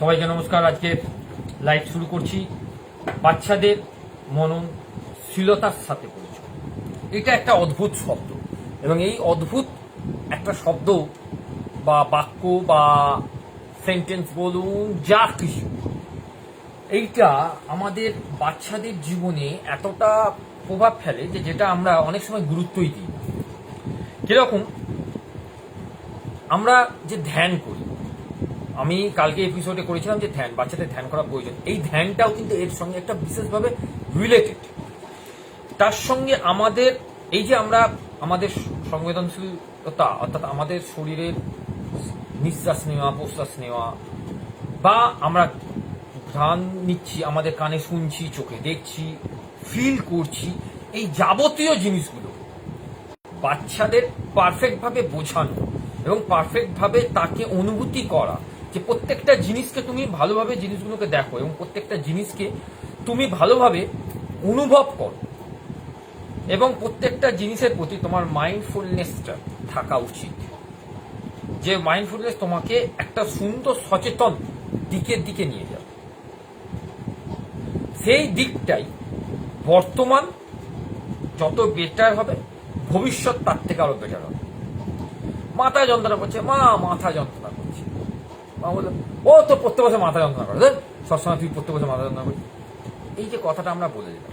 সবাইকে নমস্কার। আজকে লাইভ শুরু করছি। বাচ্চাদের মননশীলতার সাথে পরিচয়। এটা একটা অদ্ভুত শব্দ এবং এই অদ্ভুত একটা শব্দ বা বাক্য বা সেন্টেন্স বলুন, যা কিছু। এইটা আমাদের বাচ্চাদের জীবনে এতটা প্রভাব ফেলে যে যেটা আমরা অনেক সময় গুরুত্বই দিই। কীরকম? আমরা যে ধ্যান করি আমি কালকে এপিসোডে করেছিলাম যে ধ্যান, বাচ্চাদের ধ্যান করা প্রয়োজন। এই ধ্যানটাও কিন্তু এর সঙ্গে একটা বিশেষভাবে রিলেটেড তার সঙ্গে আমাদের, এই যে আমরা আমাদের সংবেদনশীলতা, অর্থাৎ আমাদের শরীরের নিঃশ্বাস নেওয়া, প্রশ্বাস নেওয়া, বা আমরা ঘ্রাণ নিচ্ছি, আমাদের কানে শুনছি, চোখে দেখছি ফিল করছি, এই যাবতীয় জিনিসগুলো বাচ্চাদের পারফেক্টভাবে বোঝানো এবং পারফেক্টভাবে তাকে অনুভূতি করা যে প্রত্যেকটা জিনিসকে তুমি ভালোভাবে জিনিসগুলোকে দেখো এবং প্রত্যেকটা জিনিসকে তুমি ভালোভাবে অনুভব করো। এবং প্রত্যেকটা জিনিসের প্রতি তোমার মাইন্ডফুলনেসটা থাকা উচিত। যে মাইন্ডফুলনেস তোমাকে একটা সুন্দর সচেতন দিকের দিকে নিয়ে যাবে। সেই দিকটাই বর্তমান যত বেটার হবে, ভবিষ্যৎ তার থেকে আরও বেটার হবে। মাথা যন্ত্রণা করছে, মা, মাথা যন্ত্রণা। বলল ও তো প্রত্যেক বছর মাথা যন্ত্রণা করে। দেখ, সবসময় তুই প্রত্যেক বছর মাথা যন্ত্রণা করছিস এই যে কথাটা আমরা বলে দিলাম।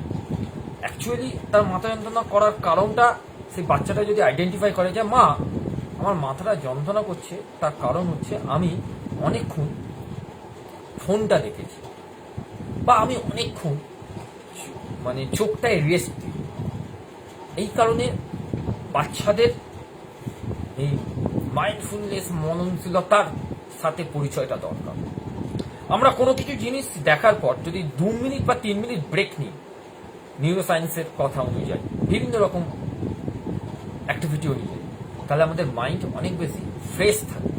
অ্যাকচুয়ালি তার মাথা যন্ত্রণা করার কারণটা সেই বাচ্চাটা যদি আইডেন্টিফাই করে যে, মা, আমার মাথাটা যন্ত্রণা করছে। তার কারণ হচ্ছে আমি অনেকক্ষণ ফোনটা দেখেছি। বা আমি অনেকক্ষণ মানে চোখটায় রেস্ট দিই। এই কারণে বাচ্চাদের এই মাইন্ডফুলনেস মননশীলতার সাথে পরিচয়টা দরকার। আমরা কোনো কিছু জিনিস দেখার পর, যদি দু মিনিট বা তিন মিনিট ব্রেক নিই নিউরো সায়েন্সের কথা অনুযায়ী, বিভিন্ন রকম অ্যাক্টিভিটি অনুযায়ী তাহলে আমাদের মাইন্ড অনেক বেশি ফ্রেশ থাকে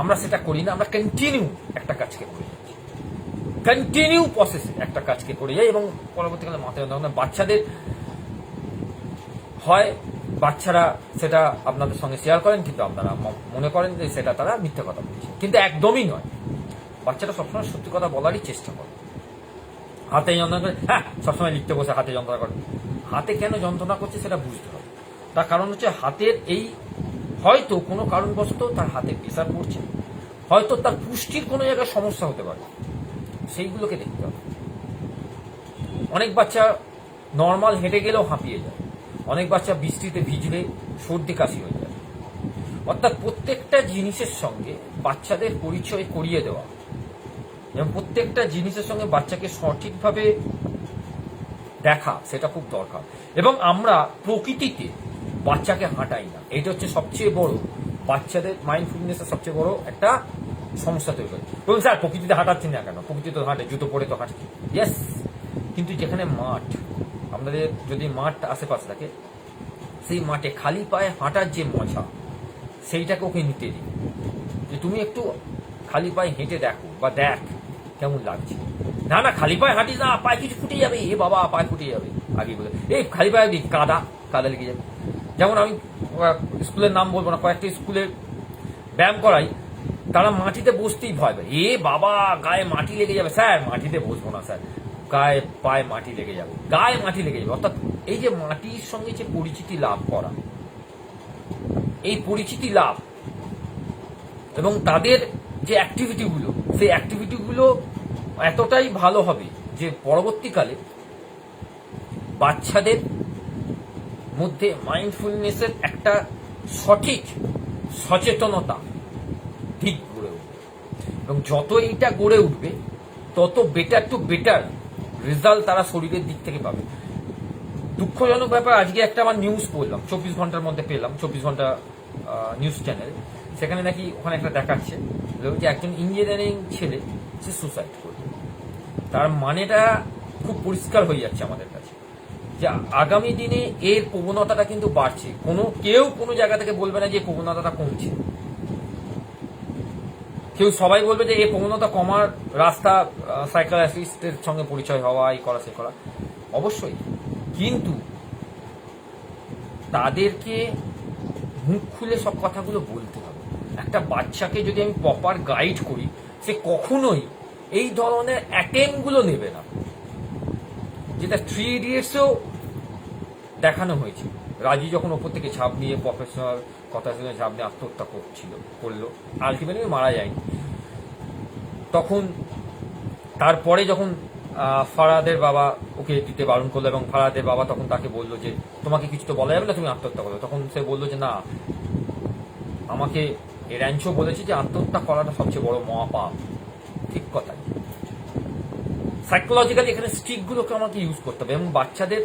আমরা সেটা করি না, আমরা কন্টিনিউ একটা কাজকে করে। কন্টিনিউ প্রসেসে একটা কাজকে করে। যাই এবং পরবর্তীকালে মাথায় বাচ্চাদের হয় বাচ্চারা সেটা আপনাদের সঙ্গে শেয়ার করেন, কিন্তু আপনারা মনে করেন যে সেটা তারা মিথ্যা কথা বলছে। কিন্তু একদমই নয়। বাচ্চারা সবসময় সত্যি কথা বলারই চেষ্টা করে। হাতে যন্ত্রণা করে হ্যাঁ সবসময় লিখতে বসে হাতে যন্ত্রণা করে। হাতে কেন যন্ত্রণা করছে সেটা বুঝতে হবে। তার কারণ হচ্ছে হাতের এই, হয়তো কোনো কারণবশত তার হাতে প্রেশার পড়ছে। হয়তো তার পুষ্টির কোনো জায়গায় সমস্যা হতে পারে। সেইগুলোকে দেখতে হবে। অনেক বাচ্চা নর্মাল হেঁটে গেলেও হাঁপিয়ে যায়। অনেক বাচ্চা বৃষ্টিতে ভিজলে সর্দি কাশি হয়ে যায়। অর্থাৎ প্রত্যেকটা জিনিসের সঙ্গে বাচ্চাদের পরিচয় করিয়ে দেওয়া। এবং প্রত্যেকটা জিনিসের সঙ্গে বাচ্চাকে সঠিকভাবে দেখা, সেটা খুব দরকার। এবং আমরা প্রকৃতিতে বাচ্চাকে হাঁটাই না। এটা হচ্ছে সবচেয়ে বড়, বাচ্চাদের মাইন্ডফুলনেসের সবচেয়ে বড় একটা সমস্যা তৈরি করে। বলুন স্যার, প্রকৃতিতে হাঁটাচ্ছি না কেন? প্রকৃতি তো হাঁটে, জুতো পরে তো হাঁটছি। ইয়েস কিন্তু যেখানে মাঠ আমাদের যদি মাঠ আশেপাশে থাকে, সেই মাঠে খালি পায়ে হাঁটার যে মজা, সেইটাকে ওকে নিতে দিই যে তুমি একটু খালি পায়ে হেঁটে দেখো বা দেখ কেমন লাগছে। না না, খালি পায়ে হাঁটিস না, পায়ে কিছু ফুটে যাবে। এ বাবা, পায়ে ফুটে যাবে। আগে বলে এই খালি পায়ে কাদা কাদা লেগে যাবে। যেমন আমি স্কুলের নাম বলব না, কয়েকটা স্কুলে ব্যায়াম করাই, তারা মাটিতে বসতেই ভয় পায়। এ বাবা, গায়ে মাটি লেগে যাবে। স্যার, মাটিতে বসবো না, স্যার। গায়ে পায়ে মাটি লেগে যাবে, গায়ে মাটি লেগে যাবে। অর্থাৎ এই যে মাটির সঙ্গে যে পরিচিতি লাভ করা, এই পরিচিতি লাভ এবং তাদের যে অ্যাক্টিভিটিগুলো সেই অ্যাক্টিভিটিগুলো এতটাই ভালো হবে যে পরবর্তীকালে বাচ্চাদের মধ্যে মাইন্ডফুলনেসের একটা সঠিক সচেতনতা ঠিক গড়ে উঠবে। এবং যত এইটা গড়ে উঠবে, তত বেটার টু বেটার রেজাল্ট তারা শরীরের দিক থেকে পাবে। দুঃখজনক ব্যাপার, আজকে একটা আমার নিউজ পড়লাম, চব্বিশ ঘণ্টার মধ্যে পেলাম, চব্বিশ ঘণ্টা নিউজ চ্যানেল সেখানে নাকি ওখানে একটা দেখাচ্ছে যে একজন ইঞ্জিনিয়ারিং ছেলে, সে সুসাইড করবে তার মানেটা খুব পরিষ্কার হয়ে যাচ্ছে আমাদের কাছে, যে আগামী দিনে এর প্রবণতাটা কিন্তু বাড়ছে। কোনো, কেউ কোনো জায়গা থেকে বলবে না যে প্রবণতাটা কমছে। কেউ সবাই বলবে যে এই প্রবণতা কমার রাস্তা সাইকোলজিস্টের সঙ্গে পরিচয় হওয়া, এই করা সে করা। অবশ্যই। কিন্তু তাদেরকে মুখ খুলে সব কথাগুলো বলতে হবে। একটা বাচ্চাকে যদি আমি প্রপার গাইড করি, সে কখনোই এই ধরনের অ্যাটেম্পগুলো নেবে না। যেটা থ্রি ইডিয়টসেও দেখানো হয়েছে। রাজি যখন ওপর থেকে ঝাঁপ নিয়ে প্রফেশনাল কথা শুনে ঝাঁপ নিয়ে আত্মহত্যা করছিল, করল। আলটিমেটলি মারা যায়নি। তখন তারপরে যখন ফারাদের বাবা ওকে দিতে বারণ করল এবং ফারাদের বাবা তখন তাকে বলল যে, তোমাকে কিছু তো বলা যাবে না, তুমি আত্মহত্যা করো। তখন সে বলল যে, না, আমাকে র্যাঞ্চো বলেছে যে, আত্মহত্যা করাটা সবচেয়ে বড় মহাপাপ। ঠিক কথা সাইকোলজিক্যালি এখানে স্টিকগুলোকে আমাকে ইউজ করতে হবে এবং বাচ্চাদের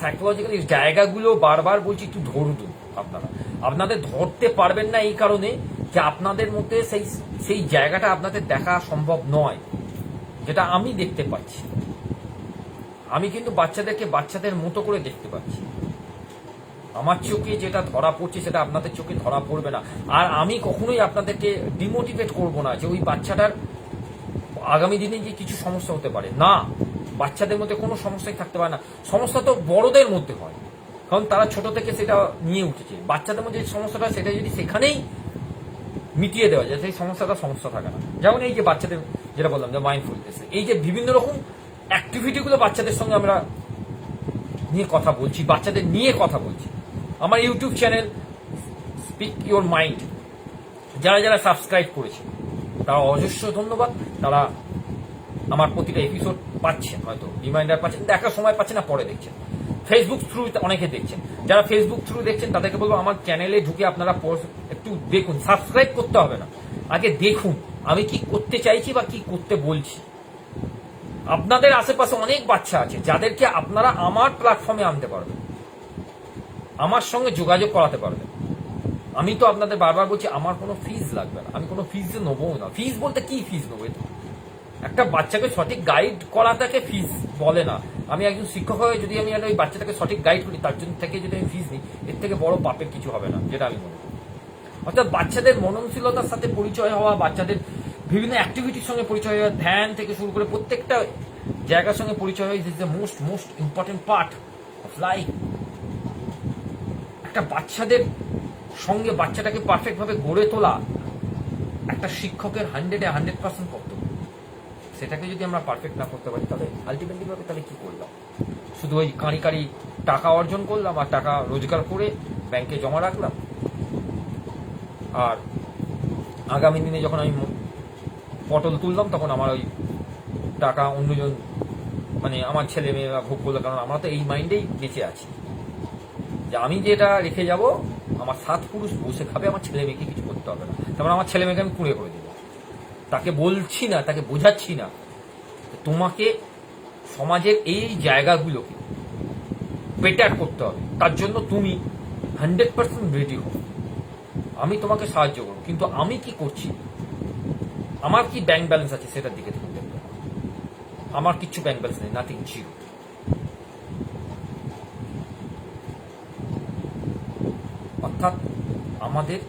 সাইকোলজিক্যালি জায়গাগুলো বারবার বলছি, একটু ধরুন আপনারা। আপনাদের ধরতে পারবেন না এই কারণে যে, আপনাদের মধ্যে সেই সেই জায়গাটা আপনাদের দেখা সম্ভব নয়। যেটা আমি দেখতে পাচ্ছি। আমি কিন্তু বাচ্চাদেরকে বাচ্চাদের মতো করে দেখতে পাচ্ছি। আমার চোখে যেটা ধরা পড়ছে সেটা আপনাদের চোখে ধরা পড়বে না। আর আমি কখনোই আপনাদেরকে ডিমোটিভেট করব না যে ওই বাচ্চাটার আগামী দিনে যে কিছু সমস্যা হতে পারে। না, বাচ্চাদের মধ্যে কোনো সমস্যাই থাকতে পারে না। সমস্যা তো বড়দের মধ্যে হয়। কারণ তারা ছোট থেকে সেটা নিয়ে উঠেছে। বাচ্চাদের মধ্যে যে সমস্যাটা, সেটা যদি সেখানেই মিটিয়ে দেওয়া যায়, সেই সমস্যাটা সমস্যা থাকে না। যেমন এই যে বাচ্চাদের যেটা বললাম, যে মাইন্ডফুলনেস এই যে বিভিন্ন রকম অ্যাক্টিভিটিগুলো বাচ্চাদের সঙ্গে আমরা নিয়ে কথা বলছি, বাচ্চাদের নিয়ে কথা বলছি। আমার YouTube channel speak your mind যারা যারা সাবস্ক্রাইব করেছে, তারা অজস্র ধন্যবাদ। তারা আমার প্রতিটা এপিসোড পাচ্ছেন, হয়তো রিমাইন্ডার পাচ্ছেন, দেখার সময় পাচ্ছেন না, পরে দেখছেন। ফেসবুক থ্রু অনেকে দেখছেন। যারা ফেসবুক থ্রু দেখছেন, তাদেরকে বলব, আমার চ্যানেলে ঢুকে আপনারা একটু দেখুন। সাবস্ক্রাইব করতে হবে না। আগে দেখুন। আমি কি করতে চাইছি বা কি করতে বলছি? আপনাদের আশেপাশে অনেক বাচ্চা আছে, যাদেরকে আপনারা আমার প্ল্যাটফর্মে আনতে পারবেন। আমার সঙ্গে যোগাযোগ করাতে পারবেন। আমি তো আপনাদের বারবার বলছি, আমার কোনো ফিজ লাগবে না। আমি কোনো ফিজ নেব না। ফিজ বলতে কি ফিজ নেব? একটা বাচ্চাকে সঠিক গাইড করাটাকে ফিজ বলে না। আমি একজন শিক্ষক হয়ে যদি আমি ওই বাচ্চাটাকে সঠিক গাইড করি, তার জন্য থেকে যদি আমি ফিজ নিই, এর থেকে বড় পাপের কিছু হবে না, যেটা আমি মনে করি। অর্থাৎ বাচ্চাদের মননশীলতার সাথে পরিচয় হওয়া, বাচ্চাদের বিভিন্ন অ্যাক্টিভিটির সঙ্গে পরিচয় হয়, ধ্যান থেকে শুরু করে প্রত্যেকটা জায়গার সঙ্গে পরিচয় হয়। Is the most most important part of life একটা বাচ্চাদের সঙ্গে বাচ্চাটাকে পারফেক্ট ভাবে গড়ে তোলা একটা শিক্ষকের হান্ড্রেডে হান্ড্রেড পার্সেন্ট কর্তব্য। সেটাকে যদি আমরা পারফেক্ট না করতে পারি, তাহলে আলটিমেটলি ভাবে তাহলে কি করলাম? শুধু ওই কাঁড়ি কাঁড়ি টাকা অর্জন করলাম আর টাকা রোজগার করে ব্যাংকে জমা রাখলাম। আর আগামী দিনে যখন আমি পটল তুললাম, তখন আমার ওই টাকা অন্যজন মানে আমার ছেলে মেয়েরা ভোগ করল, কারণ আমরা তো এই মাইন্ডেই বেঁচে আছি। যে আমি যেটা রেখে যাব, আমার সাত পুরুষ বসে খাবে, আমার ছেলে মেয়েকে কিছু করতে হবে না। তারপর আমার ছেলে মেয়েকে আমি কুড়ে করে দেবো। তাকে বলছি না, তাকে বোঝাচ্ছি না তোমাকে সমাজের এই জায়গাগুলোকে বেটার করতে হবে। তার জন্য তুমি হান্ড্রেড পার্সেন্ট রেডি হো আমি তোমাকে সাহায্য করব। কিন্তু আমি কি করছি? আমার কি ব্যাংক ব্যালেন্স আছে সেটার দিকে তুমি দেখবে আমার কিচ্ছু ব্যাংক ব্যালেন্স নেই নাথিং জিরো অর্থাৎ আমাদের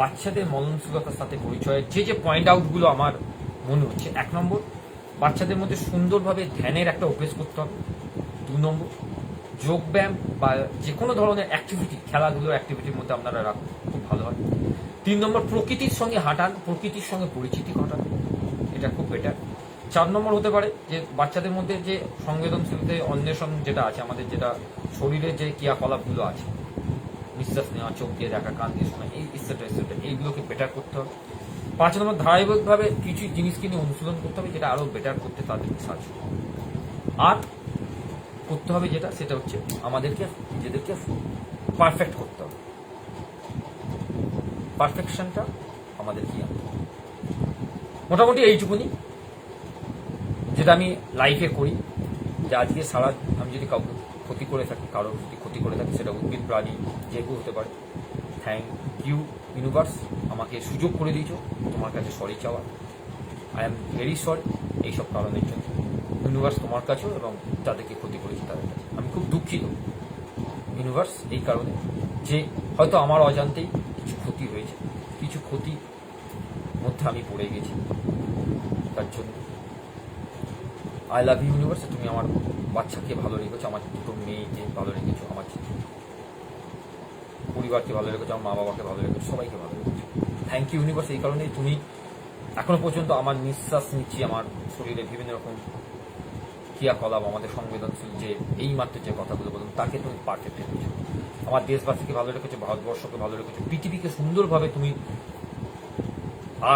বাচ্চাদের মননশীলতার সাথে পরিচয়ের যে যে পয়েন্ট আউটগুলো আমার মনে হচ্ছে, এক নম্বর, বাচ্চাদের মধ্যে সুন্দরভাবে ধ্যানের একটা অভ্যেস করতে হবে। দু নম্বর, যোগব্যায়াম বা যে কোনো ধরনের অ্যাক্টিভিটি খেলাধুলোর অ্যাক্টিভিটির মধ্যে আপনারা রাখুন, খুব ভালো হয়। তিন নম্বর, প্রকৃতির সঙ্গে হাঁটান, প্রকৃতির সঙ্গে পরিচিতি ঘটান। এটা খুব বেটার চার নম্বর হতে পারে যে বাচ্চাদের মধ্যে যে সংবেদনশীলতা, অন্বেষণ যেটা আছে, আমাদের যেটা শরীরের যে ক্রিয়াকলাপগুলো আছে, নিঃশ্বাস নেওয়া, চোখ দিয়ে দেখা, কান দিয়ে শোনা, এই ইত্যাদি ইত্যাদি এইগুলোকে বেটার করতে হবে। পাঁচ নম্বর, ধারাবাহিকভাবে কিছু জিনিসকে নিয়ে অনুশীলন করতে হবে যেটা আরও বেটার করতে তাদেরকে সাহায্য। আর করতে হবে যেটা, সেটা হচ্ছে আমাদেরকে, নিজেদেরকে পারফেক্ট করতে হবে। পারফেকশনটা আমাদেরকে আনতে হবে। মোটামুটি এইটুকুনি, যেটা আমি লাইফে করি। যে আজকে সারা, আমি যদি কাউকে ক্ষতি করে থাকি কারোর যদি ক্ষতি করে থাকি, সেটা উদ্ভিদ, প্রাণী, যে কেউ হতে পারে। থ্যাংক ইউ ইউনিভার্স আমাকে সুযোগ করে দিয়েছ, তোমার কাছে সরি চাওয়া। আই এম ভেরি সরি এইসব কারণের জন্য। ইউনিভার্স তোমার কাছেও এবং যাদেরকে ক্ষতি করেছি, তাদের কাছে আমি খুব দুঃখিত। ইউনিভার্স এই কারণে যে হয়তো আমার অজান্তেই ক্ষতি হয়েছে। কিছু ক্ষতি মধ্যে আমি পড়ে গেছি। তার জন্য। আই লাভ ইউ ইউনিভার্স তুমি আমার বাচ্চাকে ভালো রেখেছো, আমার দুটো মেয়েকে ভালো রেখেছো, আমার পরিবারকে ভালো রেখেছো, আমার মা বাবাকে ভালো রেখেছো, সবাইকে ভালো রেখেছো। থ্যাংক ইউ ইউনিভার্স এই কারণেই তুমি এখনও পর্যন্ত আমার নিঃশ্বাস নিচ্ছি, আমার শরীরে বিভিন্ন রকম ক্রিয়াকলাপ, আমাদের সংবেদনশীল যে এই মাত্র যে কথাগুলো বললাম, তাকে তুমি পারফেক্ট রেখেছো। আমার দেশবাসীকে ভালো রেখেছো, ভারতবর্ষকে ভালো রেখেছো, পৃথিবীকে সুন্দরভাবে তুমি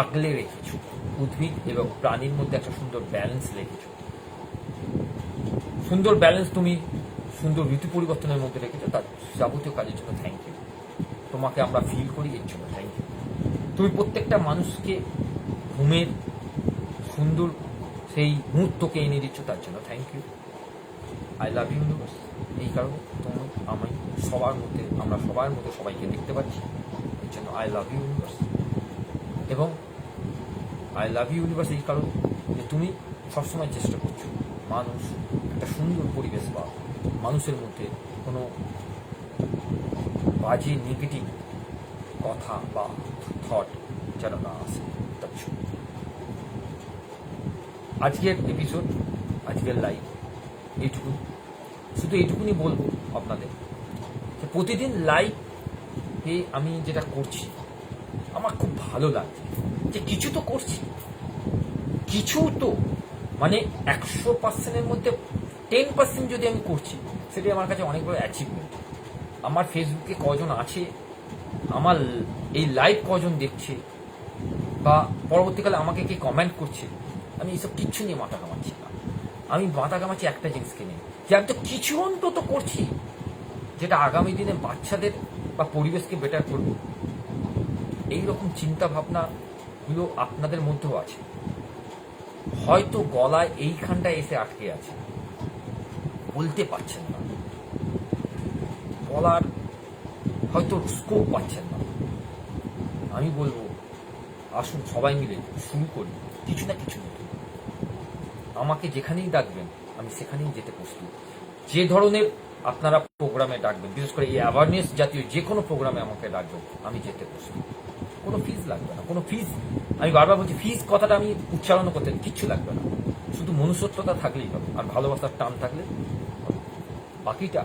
আগলে রেখেছো, উদ্ভিদ এবং প্রাণীর মধ্যে একটা সুন্দর ব্যালেন্স রেখেছো। সুন্দর ব্যালেন্স তুমি সুন্দর ঋতু পরিবর্তনের মধ্যে রেখেছো, তার যাবতীয় কাজের জন্য থ্যাংক ইউ তোমাকে আমরা ফিল করি, এর জন্য থ্যাংক ইউ তুমি প্রত্যেকটা মানুষকে ঘুমের সুন্দর সেই মুহূর্তকে এনে দিচ্ছ, তার জন্য thank you I love you universe এই কারণে তুমি আমি সবার মধ্যে, আমরা সবার মধ্যে সবাইকে দেখতে পাচ্ছি। এর জন্য আই লাভ ইউ ইউনিভার্স এবং আই লাভ ইউ ইউনিভার্স এই কারণ যে তুমি সবসময় চেষ্টা করছ মানুষ, একটা সুন্দর পরিবেশ বা মানুষের মধ্যে কোনো বাজে নেগেটিভ কথা বা থট যেন না আসে। তার আজকের এপিসোড আজকের লাইভ এইটুকু। শুধু এইটুকুনি বলব আপনাদের যে প্রতিদিন লাইভে আমি যেটা করছি, আমার খুব ভালো লাগছে যে কিছু তো করছি। কিছু তো মানে একশো পার্সেন্টের মধ্যে টেন পার্সেন্ট যদি আমি করছি সেটি আমার কাছে অনেক বড় অ্যাচিভমেন্ট আমার ফেসবুকে কজন আছে, আমার এই লাইভ কজন দেখছে, বা পরবর্তীকালে আমাকে কে কমেন্ট করছে, আমি এইসব কিচ্ছু নিয়ে মাথা কামাচ্ছি না। আমি মাথা কামাচ্ছি একটা জিনিসকে নিয়ে যে আমি তো কিছু অন্তত করছি, যেটা আগামী দিনে বাচ্চাদের বা পরিবেশকে বেটার করবে। এই রকম চিন্তা আপনাদের মধ্যেও আছে। হয়তো গলায় এইখানটায় এসে আটকে আছে। বলতে পারছেন না। বলার হয়তো স্কোপ পাচ্ছেন না। আমি বলব, আসুন সবাই মিলে শুরু করি। কিছু না কিছু আমাকে যেখানেই ডাকবেন, আমি সেখানেই যেতে প্রস্তুত। যে ধরনের আপনারা প্রোগ্রামে ডাকবেন, বিশেষ করে এই অ্যাওয়ারনেস জাতীয় যে কোনো প্রোগ্রামে আমাকে ডাকবেন, আমি যেতে প্রস্তুত। কোনো ফিজ লাগবে না, কোনো ফিজ আমি বারবার বলছি ফিজ কথাটা আমি উচ্চারণ করতে কিচ্ছু লাগবে না। শুধু মনুষ্যত্বতা থাকলেই হবে, আর ভালোবাসার টান থাকলে বাকিটা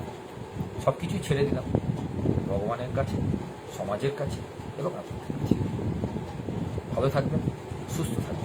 সব কিছুই ছেড়ে দিলাম। ভগবানের কাছে, সমাজের কাছে এবং আপনাদের কাছে। ভালো থাকবেন, সুস্থ থাকবেন।